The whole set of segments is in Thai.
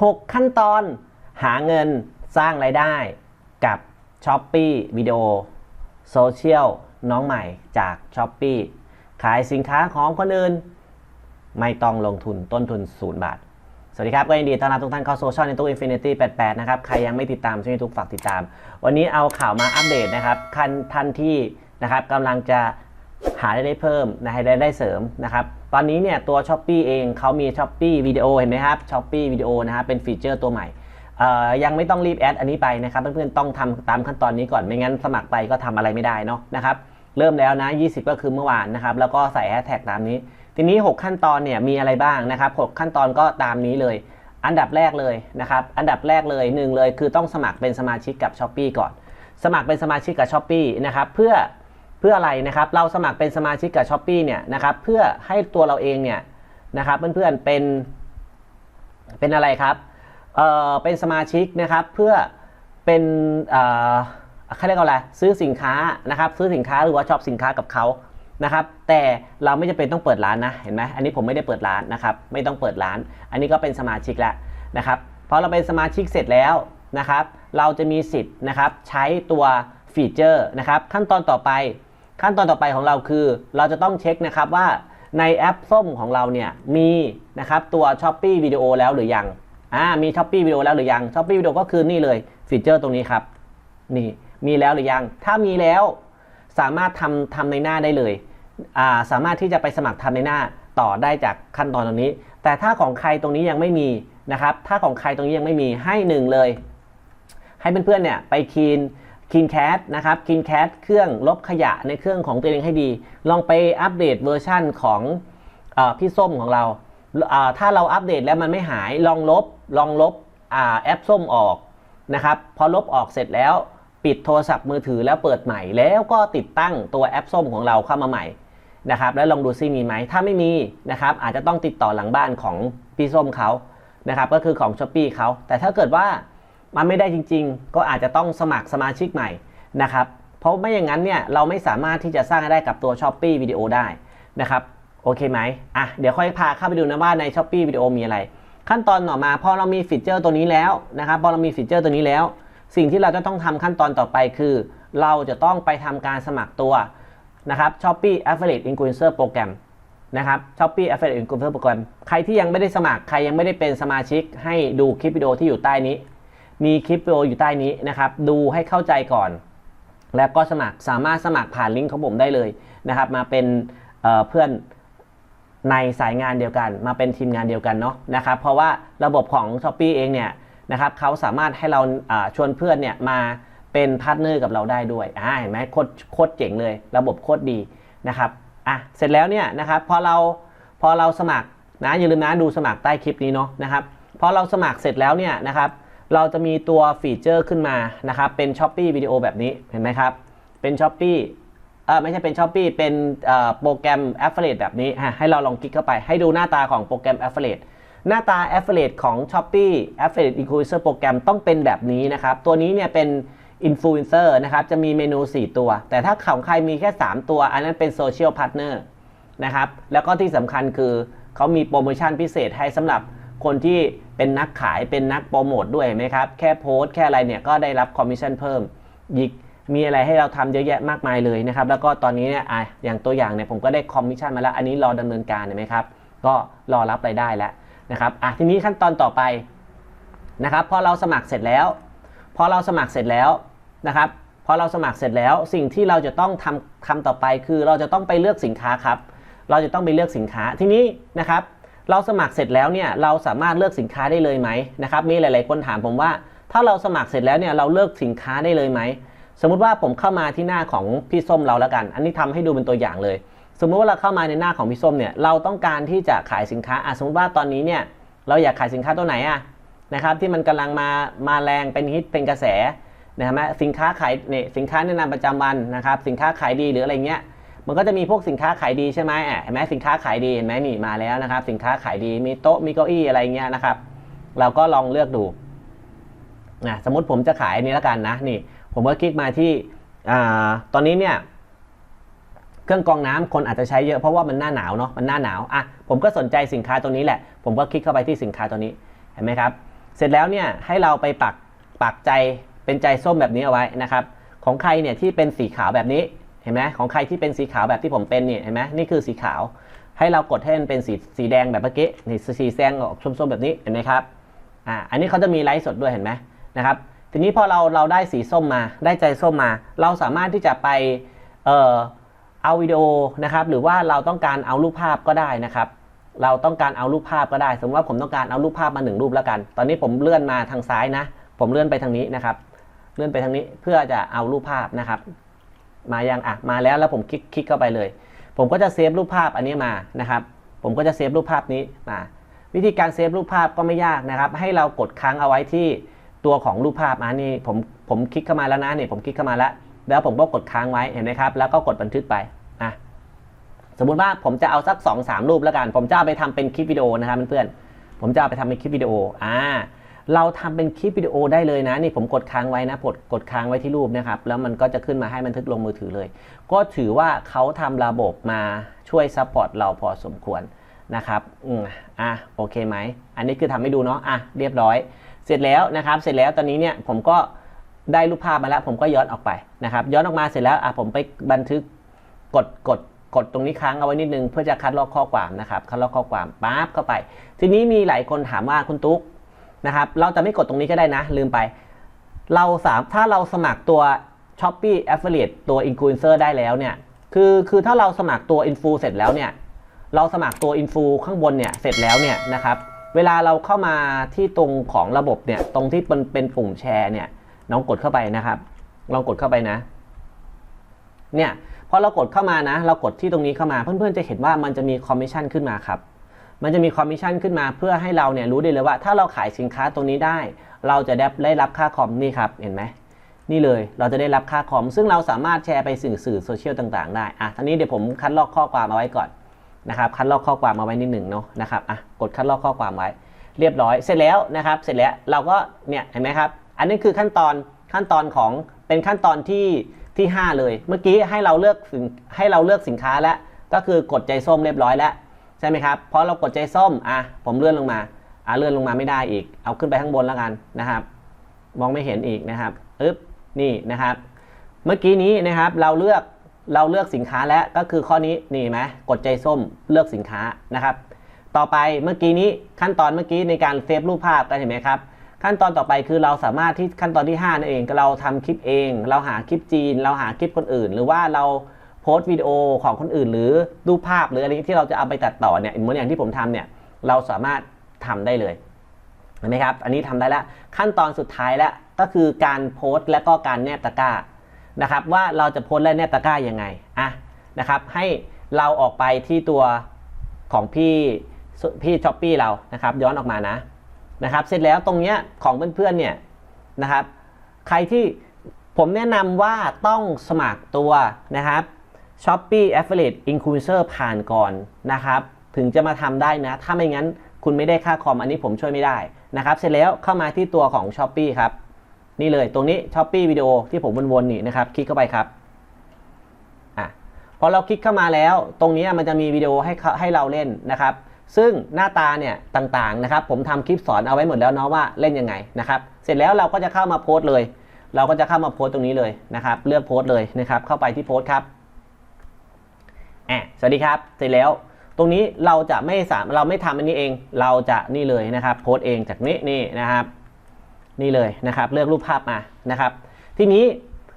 6 ขั้นตอนหาเงินสร้างไรายได้กับ s h อ p e e วิดีโอโซเชียลน้องใหม่จาก s h อ p e e ขายสินค้าของคนอื่น ไม่ต้องลงทุนต้นทุน 0 บาท สวัสดีครับ ก็ยินดีต้อนรับทุกท่านเข้าโซเชียลในตู้ Infinity 88 นะครับ ใครยังไม่ติดตามช่วยทุกฝากติดตาม วันนี้เอาข่าวมาอัปเดตนะครับ คันท่านที่นะครับกำลังจะ หารายได้เพิ่มนะให้รายได้เสริมนะครับ ตอนนี้เนี่ยตัว s h อ p e e เองเขามี s h อ p e e วิดีโอเห็นไหมครับ s h อ p e e วิดีโอนะครับเป็นฟีเจอร์ตัวใหม่ยังไม่ต้องรีบแอดอันนี้ไปนะครับเพื่อนๆต้องทำตามขั้นตอนนี้ก่อนไม่งั้นสมัครไปก็ทำอะไรไม่ได้เนาะนะครับเริ่มแล้วนะ 20 ก็คือเมื่อวานนะครับแล้วก็ใส่แฮชแท็กตามนี้ ทีนี้ 6 ขั้นตอนเนี่ยมีอะไรบ้างนะครับ6ขั้นตอนก็ตามนี้เลย อันดับแรกเลยนะครับอันดับแรกเลยหนึ่งเลยคือต้องสมัครเป็นสมาชิกกับ s h อ p e e ก่อน สมัครเป็นสมาชิกกับ s h อ p e e นะครับเพื่อ เพื่ออะไรนะครับเราสมัครเป็นสมาชิกกับ s h อ p e e เนี่ยนะครับเพื่อให้ตัวเราเองเนี่ยนะครับเพื่อนๆเป็นเป็นอะไรครับเอ่อเป็นสมาชิกนะครับเพื่อเป็นเอ่อเขาเรียกว่าอะไรซื้อสินค้านะครับซื้อสินค้าหรือว่าช็อปสินค้ากับเขานะครับแต่เราไม่จำเป็นต้องเปิดร้านนะเห็นไหมอันนี้ผมไม่ได้เปิดร้านนะครับไม่ต้องเปิดร้าน อันนี้ก็เป็นสมาชิกแล้วนะครับพอเราเป็นสมาชิกเสร็จแล้วนะครับ เราจะมีสิทธิ์นะครับใช้ตัวฟีเจอร์นะครับขั้นตอนต่อไป ขั้นตอนต่อไปของเราคือ เราจะต้องเช็คนะครับว่าในแอปส้มของเราเนี่ยมีนะครับตัว s h อ p e e วิดีโอแล้วหรือยังอ่ามีช้อปปี้วิดีโอแล้วหรือยังช้อปปี้วิดีโอก็คือนี่เลยฟีเจอร์ตรงนี้ครับ นี่มีแล้วหรือยัง ถ้ามีแล้วสามารถทำทำในหน้าได้เลยอ่าสามารถที่จะไปสมัครทำในหน้าต่อได้จากขั้นตอนตรงนี้ แต่ถ้าของใครตรงนี้ยังไม่มีนะครับ ถ้าของใครตรงนี้ยังไม่มีให้หนึ่งเลย ให้เพื่อนๆเนี่ยไปคีน คีนแคสนะครับคีนแคสเครื่องลบขยะในเครื่องของตัวเองให้ดี ลองไปอัปเดตเวอร์ชั่นของอพี่ส้มของเรา ถ้าเราอัปเดตแล้วมันไม่หายลองลบลองลบอแอปส้มออกนะครับพอลบออกเสร็จแล้วปิดโทรศัพท์มือถือแล้วเปิดใหม่แล้วก็ติดตั้งตัวแอปส้มของเราเข้ามาใหม่นะครับแล้วลองดูซิมีไหมถ้าไม่มีนะครับอาจจะต้องติดต่อหลังบ้านของพี่ส้มเขานะครับก็คือของช้อปปีเขาแต่ถ้าเกิดว่า มันไม่ได้จริง ๆ ก็อาจจะต้องสมัครสมาชิกใหม่นะครับเพราะไม่อย่างนั้นเนี่ยเราไม่สามารถที่จะสร้างได้กับตัว s h อ p e e วิดีโอได้นะครับโอเคไหมอะเดี๋ยวค่อยพาเข้าไปดูนะว่าใน s h อ p e e วิดีโอมีอะไร ขั้นตอนต่อมาพอเรามีฟีเจอร์ตัวนี้แล้วนะครับพอเรามีฟีเจอร์ตัวนี้แล้ว สิ่งที่เราจะต้องทำขั้นตอนต่อไปคือ เราจะต้องไปทำการสมัครตัวนะครับ Shopee Affiliate Influencer Program นะครับ Shopee Affiliate Influencer Program ใครที่ยังไม่ได้สมัครใครยังไม่ได้เป็นสมาชิกให้ดูคลิปวิดีโอที่อยู่ใต้นี้ มีคลิปวิดีโออยู่ใต้นี้นะครับ ดูให้เข้าใจก่อน แล้วก็สมัครสามารถสมัครผ่านลิงก์ของผมได้เลยนะครับ มาเป็นเเพื่อนในสายงานเดียวกัน มาเป็นทีมงานเดียวกันเนาะนะครับ เพราะว่าระบบของ s h อ p e e เองเนี่ยนะครับเขาสามารถให้เราาชวนเพื่อนเนี่ยมาเป็นพาร์ทเนอร์กับเราได้ด้วยอ่าเห็นไหมโคตรโคตรเจ๋งเลย ระบบโคตรดีนะครับอะเสร็จแล้วเนี่ยนะครับพอเราพอเราสมัครนะอย่าลืมนะดูสมัครใต้คลิปนี้เนาะนะครับพอเราสมัครเสร็จแล้วเนี่ยนะครับ เราจะมีตัวฟีเจอร์ขึ้นมานะครับ เป็น s h อ p e e วิดีโอแบบนี้เห็นไหมครับ เป็น s h อ p e e เออไม่ใช่เป็น s h อ p e e เป็นโปรแกรม Affiliate แบบนี้ฮะให้เราลองคลิกเข้าไป ให้ดูหน้าตาของโปรแกรม Affiliate หน้าตา Affiliate ของ s h อ p e e Affiliate Influencer โปรแกรมต้องเป็นแบบนี้นะครับ ตัวนี้เนี่ยเป็น Influencer นะครับ จะมีเมนู 4 ตัว แต่ถ้าของใครมีแค่ 3 ตัว อันนั้นเป็น Social Partner นะครับ แล้วก็ที่สำคัญคือเขามีโปรโมชั่นพิเศษให้สำหรับ คนที่เป็นนักขายเป็นนักโปรโมทด้วยไหมครับ แค่โพสต์แค่อะไรเนี่ยก็ได้รับคอมมิชชั่นเพิ่มยิกมีอะไรให้เราทำเยอะแยะมากมายเลยนะครับ แล้วก็ตอนนี้เนี่ยอะอย่างตัวอย่างเนี่ยผมก็ได้คอมมิชชั่นมาแล้ว อันนี้รอดำเนินการเห็นไหมครับ ก็รอรับรายได้แล้วนะครับอะทีนี้ขั้นตอนต่อไปนะครับ พอเราสมัครเสร็จแล้วพอเราสมัครเสร็จแล้วนะครับพอเราสมัครเสร็จแล้วสิ่งที่เราจะต้องทำทำต่อไปคือเราจะต้องไปเลือกสินค้าครับ เราจะต้องไปเลือกสินค้าทีนี้นะครับ เราสมัครเสร็จแล้วเนี่ยเราสามารถเลือกสินค้าได้เลยไหมนะครับมีหลาย ๆ คนถามผมว่า ถ้าเราสมัครเสร็จแล้วเนี่ยเราเลือกสินค้าได้เลยไหมสมมุติว่าผมเข้ามาที่หน้าของพี่ส้มเราแล้วกัน อันนี้ทำให้ดูเป็นตัวอย่างเลย สมมุติว่าเราเข้ามาในหน้าของพี่ส้มเนี่ยเราต้องการที่จะขายสินค้าอะสมมติว่าตอนนี้เนี่ยเราอยากขายสินค้าตัวไหนอะนะครับที่มันกำลังมามาแรงเป็นฮิตเป็นกระแสนะฮะสินค้าขายเนี่ยสินค้าแนะนำประจำวันนะครับสินค้าขายดีหรืออะไรเงี้ย มันก็จะมีพวกสินค้าขายดีใช่ไหมอะเห็นไหมสินค้าขายดีเห็นไหมนี่มาแล้วนะครับ สินค้าขายดีมีโต๊ะมีเก้าอี้อะไรเงี้ยนะครับ เราก็ลองเลือกดูนะสมมติผมจะขายอันนี้แล้วกันนะนี่ ผมก็คลิกมาที่อ่าตอนนี้เนี่ยเครื่องกรองน้ำคนอาจจะใช้เยอะเพราะว่ามันหน้าหนาวเนาะมันหน้าหนาวอะผมก็สนใจสินค้าตัวนี้แหละ ผมก็คลิกเข้าไปที่สินค้าตัวนี้เห็นไหมครับ เสร็จแล้วเนี่ยให้เราไปปักปักใจเป็นใจส้มแบบนี้เอาไว้นะครับ ของใครเนี่ยที่เป็นสีขาวแบบนี้ เห็นไหมของใครที่เป็นสีขาวแบบที่ผมเป็นเนี่ยเห็นไหมนี่คือสีขาว ให้เรากดให้มันเป็นสีสีแดงแบบเมื่อกี้นี่สีแดงออกส้มๆแบบนี้เห็นไหมครับอ่าอันนี้เขาจะมีไลฟ์สดด้วยเห็นไหมนะครับทีนี้พอเราเราได้สีส้มมาได้ใจส้มมา เราสามารถที่จะไปเอ่อเอาวิดีโอนะครับหรือว่าเราต้องการเอารูปภาพก็ได้นะครับเราต้องการเอารูปภาพก็ได้ สมมติว่าผมต้องการเอารูปภาพมาหนึ่งรูปแล้วกัน ตอนนี้ผมเลื่อนมาทางซ้ายนะ ผมเลื่อนไปทางนี้นะครับ เลื่อนไปทางนี้เพื่อจะเอารูปภาพนะครับ มายังอะมาแล้วแล้วผมคลิกคลิกเข้าไปเลย ผมก็จะเซฟรูปภาพอันนี้มานะครับ ผมก็จะเซฟรูปภาพนี้มาวิธีการเซฟรูปภาพก็ไม่ยากนะครับ ให้เรากดค้างเอาไว้ที่ตัวของรูปภาพอันนี้ผมผมคลิกเข้ามาแล้วนะนี่ผมคลิกเข้ามาแล้ว แล้วผมก็กดค้างไว้เห็นไหมครับ แล้วก็กดบันทึกไปอะสมมุติว่าผมจะเอาสัก2อสรูปแล้วกัน ผมจะเอาไปทำเป็นคลิปวิดีโอนะครับเพื่อนๆผมจะเอาไปทำเป็นคลิปวิดีโออ่า เราทำเป็นคลิปวิดีโอได้เลยนะนี่ผมกดค้างไว้นะกดกดค้างไว้ที่รูปนะครับแล้วมันก็จะขึ้นมาให้บันทึกลงมือถือเลย ก็ถือว่าเขาทำระบบมาช่วยซัพพอร์ตเราพอสมควรนะครับอืมอะโอเคไหมอันนี้คือทำให้ดูเนาะอะเรียบร้อย เสร็จแล้วนะครับเสร็จแล้วตอนนี้เนี่ยผมก็ได้รูปภาพมาแล้ว ผมก็ย้อนออกไปนะครับย้อนออกมาเสร็จแล้วอะผมไปบันทึกกดกดกดตรงนี้ค้างเอาไว้นิดนึงเพื่อจะคัดลอกข้อความนะครับคัดลอกข้อความปั๊บเข้าไป ทีนี้มีหลายคนถามว่าคุณตุ๊ก นะครับ เราจะไม่กดตรงนี้ก็ได้นะ ลืมไป เราสามถ้าเราสมัครตัว s h o p e e Affiliate ตัว Influencer ได้แล้วเนี่ย คือคือถ้าเราสมัครตัว Influ เสร็จแล้วเนี่ย เราสมัครตัว Influ ข้างบนเนี่ยเสร็จแล้วเนี่ยนะครับเวลาเราเข้ามาที่ตรงของระบบเนี่ยตรงที่เป็นเป็นปุ่มแชร์เนี่ยน้องกดเข้าไปนะครับลองกดเข้าไปนะ เนี่ยพอเรากดเข้ามานะ เรากดที่ตรงนี้เข้ามาเพื่อนๆจะเห็นว่ามันจะมีคอมมิชชั่นขึ้นมาครับ มันจะมีคอมมิชชั่นขึ้นมาเพื่อให้เราเนี่ยรู้ได้เลยว่า ถ้าเราขายสินค้าตรงนี้ได้ เราจะได้รับค่าคอมนี่ครับเห็นไหมนี่เลยเราจะได้รับค่าคอม ซึ่งเราสามารถแชร์ไปสื่อสื่อโซเชียลต่างๆ ได้อะทีนี้เดี๋ยวผมคัดลอกข้อความเอาไว้ก่อนนะครับคัดลอกข้อความมาไว้นิดหนึ่งเนาะนะครับอะกดคัดลอกข้อความไว้ เรียบร้อยเสร็จแล้วนะครับเสร็จแล้วเราก็เนี่ยเห็นไหมครับ อันนี้คือขั้นตอนขั้นตอนของเป็นขั้นตอนที่ที่ 5 เลย เมื่อกี้ให้เราเลือกสินให้เราเลือกสินค้าแล้วก็คือกดใจส้มเรียบร้อยแล้ว ใช่ไหมครับเพอเรากดใจส้มอะผมเลื่อนลงมาอะเลื่อนลงมาไม่ได้อีก เอาขึ้นไปข้างบนแล้วกันนะครับ มองไม่เห็นอีกนะครับอึ๊บนี่นะครับ เมื่อกี้นี้นะครับเราเลือกเราเลือกสินค้าแล้วก็คือข้อนี้นี่ไหมกดใจส้มเลือกสินค้านะครับ ต่อไปเมื่อกี้นี้ขั้นตอนเมื่อกี้ในการเซฟรูปภาพกันเห็นไหมครับขั้นตอนต่อไปคือเราสามารถที่ขั้นตอนที่5นั่นเองเราทำคลิปเอง เราหาคลิปจีน เราหาคลิปคนอื่น หรือว่าเรา พสต์วิดีโอของคนอื่น หรือรูปภาพหรืออะไรที่เราจะเอาไปตัดต่อเนี่ยเหมือนอย่างที่ผมทำเนี่ยเราสามารถทำได้เลยเห็นไหมครับ อันนี้ทำได้แล้วขั้นตอนสุดท้ายแล้วก็คือการโพสต์และก็การแนบตะกร้านะครับ ว่าเราจะโพสต์และแนบตะกร้ายังไงอะนะครับ ให้เราออกไปที่ตัวของพี่พี่ช้อปปี้เรานะครับ ย้อนออกมานะนะครับ เสร็จแล้วตรงเนี้ยของเพื่อนๆเนี่ยนะครับ ใครที่ผมแนะนำว่าต้องสมัครตัวนะครับ Shopee Affiliate Influencer ผ่านก่อนนะครับ ถึงจะมาทำได้นะ ถ้าไม่งั้นคุณไม่ได้ค่าคอมอันนี้ผมช่วยไม่ได้นะครับ เสร็จแล้วเข้ามาที่ตัวของ Shopee ครับ นี่เลยตรงนี้ Shopee วิดีโอที่ผมวนๆนี่นะครับ คลิกเข้าไปครับอะพอเราคลิกเข้ามาแล้ว ตรงนี้มันจะมีวิดีโอให้ให้เราเล่นนะครับ ซึ่งหน้าตาเนี่ยต่างๆนะครับ ผมทำคลิปสอนเอาไว้หมดแล้วเนาะว่าเล่นยังไงนะครับ เสร็จแล้วเราก็จะเข้ามาโพสต์เลย เราก็จะเข้ามาโพสต์ตรงนี้เลยนะครับ เลือกโพสต์เลยนะครับ เข้าไปที่โพสต์ครับ อะสวัสดีครับ เสร็จแล้ว ตรงนี้เราจะไม่สามเราไม่ทำอันนี้เอง เราจะนี่เลยนะครับโพสต์เองจากนี้นี่นะครับ นี่เลยนะครับเลือกรูปภาพมานะครับ ทีนี้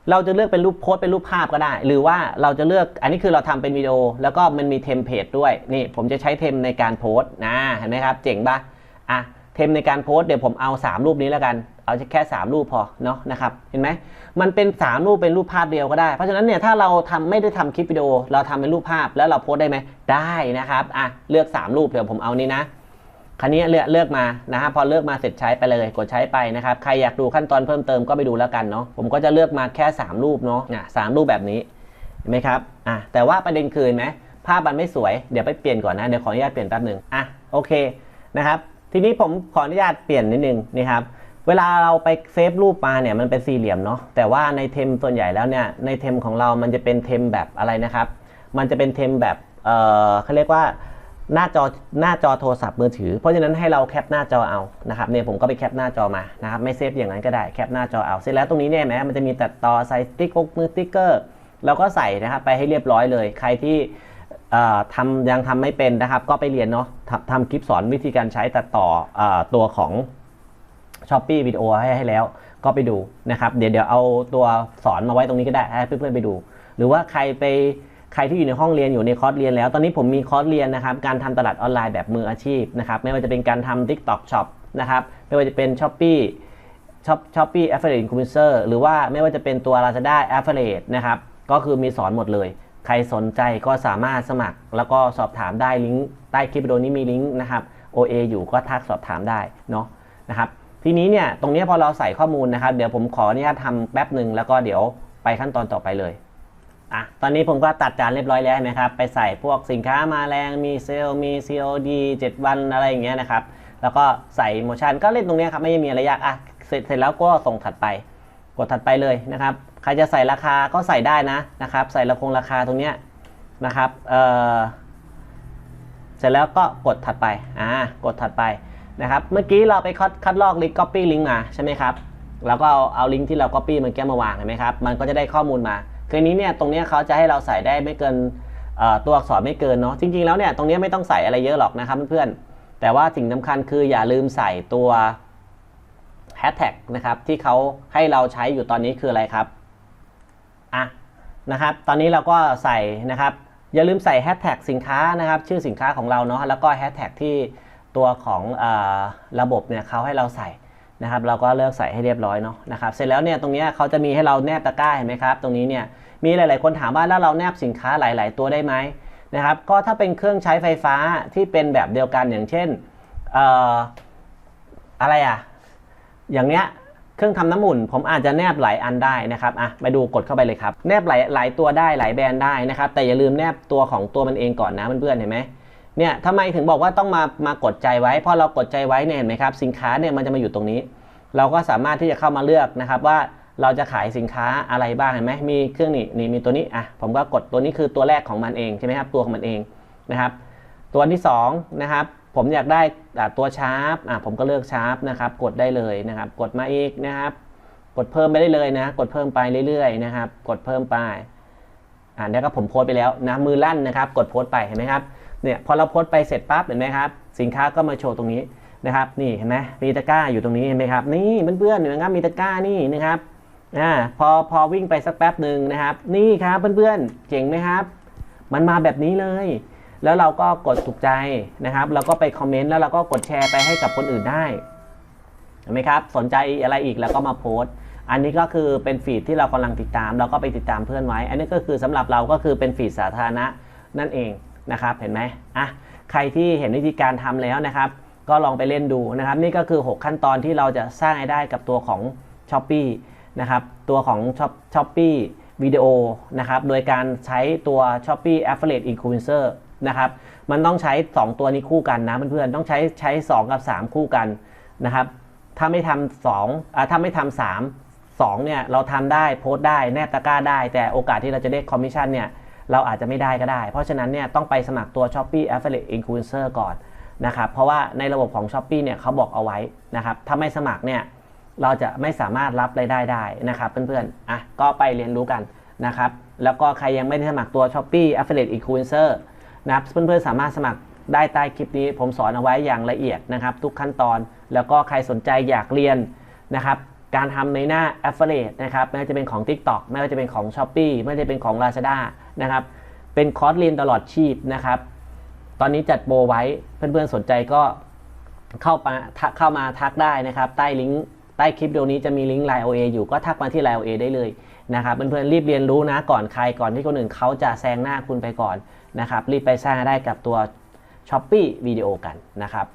เราจะเลือกเป็นรูปโพสต์เป็นรูปภาพก็ได้ หรือว่าเราจะเลือกอันนี้คือเราทำเป็นวิดีโอ แล้วก็มันมีเทมเพลตด้วยนี่ผมจะใช้เทมในการโพสต์นะเห็นไหมครับเจ๋งปะอะเทมในการโพสต์เดี๋ยวผมเอา 3 รูปนี้แล้วกัน เอาแค่3รูปพอเนาะนะครับเห็นไหมมันเป็น 3 รูปเป็นรูปภาพเดียวก็ได้ เพราะฉะนั้นเนี่ยถ้าเราทำไม่ได้ทำคลิปวิดีโอ เราทำเป็นรูปภาพแล้วเราโพสได้ไหมได้นะครับอะเลือก 3 รูปเดี๋ยวผมเอานี้นะคันนี้เลือกเลือกมานะครับพอเลือกมาเสร็จใช้ไปเลยกดใช้ไปนะครับใครอยากดูขั้นตอนเพิ่มเติมก็ไปดูแล้วกันเนาะผมก็จะเลือกมาแค่ 3 รูปเนาะอะสามรูปแบบนี้เห็นไหมครับอะแต่ว่าประเด็นคือเห็นไหมภาพมันไม่สวยเดี๋ยวไปเปลี่ยนก่อนนะเดี๋ยวขออนุญาตเปลี่ยนแป๊บหนึ่งอะโอเคนะครับทีนี้ผมขออนุญาตเปลี่ยนนิดนึงนี่ครับ เวลาเราไปเซฟรูปมาเนี่ยมันเป็นสี่เหลี่ยมเนาะแต่ว่าในเทมส่วนใหญ่แล้วเนี่ยในเทมของเรามันจะเป็นเทมแบบอะไรนะครับ มันจะเป็นเทมแบบเออเขาเรียกว่าหน้าจอหน้าจอโทรศัพท์มือถือ เพราะฉะนั้นให้เราแคปหน้าจอเอานะครับเนี่ยผมก็ไปแคปหน้าจอมานะครับไม่เซฟอย่างนั้นก็ได้แคปหน้าจอเอาเสร็จแล้วตรงนี้เนี่ยแม้มันจะมีตัดต่อใส่สติ๊กมือสติ๊กเกอร์เราก็ใส่นะครับไปให้เรียบร้อยเลย ใครที่เอ่อทำยังทำไม่เป็นนะครับ ก็ไปเรียนเนาะทำคลิปสอนวิธีการใช้ตัดต่ออตัวของ ช้อปปี้วิดีโอให้ให้แล้ว ก็ไปดูนะครับเดี๋ยวเดี๋ยวเอาตัวสอนมาไว้ตรงนี้ก็ได้ให้เพื่อนๆไปดู หรือว่าใครไปใครที่อยู่ในห้องเรียนอยู่ในคอร์สเรียนแล้ว ตอนนี้ผมมีคอร์สเรียนนะครับการทำตลาดออนไลน์แบบมืออาชีพนะครับไม่ว่าจะเป็นการทำ TikTok Shop นะครับไม่ว่าจะเป็น s h อ p e e ช็อปช้อปปี้ Affiliate Influencer หรือว่าไม่ว่าจะเป็นตัว Lazada Affiliate นะครับ ก็คือมีสอนหมดเลย ใครสนใจก็สามารถสมัคร แล้วก็สอบถามได้ลิงก์ใต้คลิปวิดีโอนี้มีลิงก์นะครับ OA อยู่ก็ทักสอบถามได้เนาะนะครับ ทีนี้เนี่ยตรงนี้พอเราใส่ข้อมูลนะครับ เดี๋ยวผมขออนุญาตทำแป๊บหนึ่งแล้วก็เดี๋ยวไปขั้นตอนต่อไปเลยอะตอนนี้ผมก็ตัดจานเรียบร้อยแล้วนะครับไปใส่พวกสินค้ามาแรงมีเซลล์มี COD 7 วันอะไรอย่างเงี้ยนะครับ แล้วก็ใส่โมชันก็เล่นตรงนี้ครับไม่มีอะไรยากอะเสร็จเสร็จแล้วก็ส่งถัดไป กดถัดไปเลยนะครับใครจะใส่ราคาก็ใส่ได้นะนะครับ ใส่ราคงราคาตรงเนี้ยนะครับเอ่อเสร็จแล้วก็กดถัดไปอ่ากดถัดไป นะครับ เมื่อกี้เราไปคัดคัดลอกลิงก์ copy ลิงก์มาใช่ไหมครับ แล้วก็เอาเอาลิงก์ที่เรา copy มันแก้มาวางเห็นไหมครับ มันก็จะได้ข้อมูลมา คือนี้เนี่ยตรงนี้เขาจะให้เราใส่ได้ไม่เกินตัวอักษรไม่เกินเนาะ จริงๆแล้วเนี่ยตรงนี้ไม่ต้องใส่อะไรเยอะหรอกนะครับเพื่อนๆ แต่ว่าสิ่งสำคัญคืออย่าลืมใส่ตัวแฮชแท็กนะครับที่เขาให้เราใช้อยู่ตอนนี้คืออะไรครับ อะนะครับ ตอนนี้เราก็ใส่นะครับ อย่าลืมใส่แฮชแท็กสินค้านะครับ ชื่อสินค้าของเราเนาะ แล้วก็แฮชแท็กที่ ตัวของอระบบเนี่ยเขาให้เราใส่นะครับ เราก็เลือกใส่ให้เรียบร้อยเนาะนะครับ เสร็จแล้วเนี่ยตรงนี้เขาจะมีให้เราแนบตะกร้าเห็นไหมครับ ตรงนี้เนี่ยมีหลาย ๆ คนถามว่าแล้วเราแนบสินค้าหลาย ๆ ตัวได้ไหมนะครับ ก็ถ้าเป็นเครื่องใช้ไฟฟ้าที่เป็นแบบเดียวกันอย่างเช่นออะไรอะอย่างเนี้ยเครื่องทำน้ำอุ่นผมอาจจะแนบหลายอันได้นะครับอะไปดูกดเข้าไปเลยครับ แนบหลายหลายตัวได้หลายแบรนด์ได้นะครับ แต่อย่าลืมแนบตัวของตัวมันเองก่อนนะเพื่อนๆเห็นไหม เนี่ยทำไมถึงบอกว่าต้องมามากดใจไว้พอเรากดใจไว้เนี่ยเห็นไหมครับ สินค้าเนี่ยมันจะมาอยู่ตรงนี้ เราก็สามารถที่จะเข้ามาเลือกนะครับว่าเราจะขายสินค้าอะไรบ้างเห็นไหมมีเครื่องนี่นี่มีตัวนี้อะผมก็กดตัวนี้คือตัวแรกของมันเองใช่ไหมครับตัวของมันเองนะครับ ตัวที่2นะครับผมอยากได้ตัวชาร์ปอะผมก็เลือกชาร์ปนะครับกดได้เลยนะครับ กดมาอีกนะครับ กดเพิ่มไปได้เลยนะ กดเพิ่มไปเรื่อยๆนะครับ กดเพิ่มไปอ่าแล้วก็ผมโพสไปแล้วนะมือลั่นนะครับ กดโพสไปเห็นไหมครับ เนี่ยพอเราโพสต์ไปเสร็จปั๊บเห็นไหมครับ สินค้าก็มาโชว์ตรงนี้นะครับ นี่เห็นไหมมีตะกร้าอยู่ตรงนี้เห็นไหมครับ นี่เพื่อนๆเห็นไหมครับมีตะกร้านี่นะครับอ่าพอพอวิ่งไปสักแป๊บหนึ่งนะครับ นี่ครับเพื่อนๆเจ๋งไหมครับ มันมาแบบนี้เลย แล้วเราก็กดถูกใจนะครับ เราก็ไปคอมเมนต์แล้วเราก็กดแชร์ไปให้กับคนอื่นได้เห็นไหมครับ สนใจอะไรอีกแล้วก็มาโพสต์ อันนี้ก็คือเป็นฟีดที่เรากำลังติดตาม เราก็ไปติดตามเพื่อนไว้ อันนี้ก็คือสำหรับเราก็คือเป็นฟีดสาธารณะนั่นเอง นะครับเห็นไหมอะใครที่เห็นวิธีการทำแล้วนะครับ ก็ลองไปเล่นดูนะครับ นี่ก็คือ 6 ขั้นตอนที่เราจะสร้างรายได้กับตัวของ s h อ p e e นะครับตัวของ Shop e e วิดีโอนะครับโดยการใช้ตัว Shopee Affiliate Influencer นะครับมันต้องใช้ 2 ตัวนี้คู่กันนะเพื่อนๆต้องใช้ใช้ 2 กับ 3 คู่กันนะครับถ้าไม่ทำสองอถ้าไม่ทำสามสองเนี่ยเราทำได้โพสต์ได้แนบตะกร้าได้ แต่โอกาสที่เราจะได้คอมมิชชั่นเนี่ย เราอาจจะไม่ได้ก็ได้ เพราะฉะนั้นเนี่ยต้องไปสมัครตัว Shopee Affiliate Influencer ก่อนนะครับเพราะว่าในระบบของ Shopee เนี่ยเขาบอกเอาไว้นะครับถ้าไม่สมัครเนี่ยเราจะไม่สามารถรับรายได้ได้นะครับเพื่อนๆอะก็ไปเรียนรู้กันนะครับแล้วก็ใครยังไม่ได้สมัครตัว Shopee Affiliate Influencer นะครับเพื่อนๆสามารถสมัครได้ใต้คลิปนี้ผมสอนเอาไว้อย่างละเอียดนะครับทุกขั้นตอน แล้วก็ใครสนใจอยากเรียนนะครับการทำในหน้า Affiliate นะครับไม่ว่าจะเป็นของ TikTok ไม่ว่าจะเป็นของ Shopee ไม่ว่าจะเป็นของ Lazada นะครับ เป็นคอร์สเรียนตลอดชีพนะครับ ตอนนี้จัดโปรไว้เพื่อนๆสนใจก็เข้ามาทักเข้ามาทักได้นะครับ ใต้ลิงก์ใต้คลิปวิดีโอนี้จะมีลิงก์ Line OA อยู่ก็ทักมาที่ Line OA ได้เลยนะครับเพื่อนๆรีบเรียนรู้นะก่อนใครก่อนที่คนอื่นเขาจะแซงหน้าคุณไปก่อนนะครับ รีบไปสร้างได้กับตัว Shopee วิดีโอกันนะครับ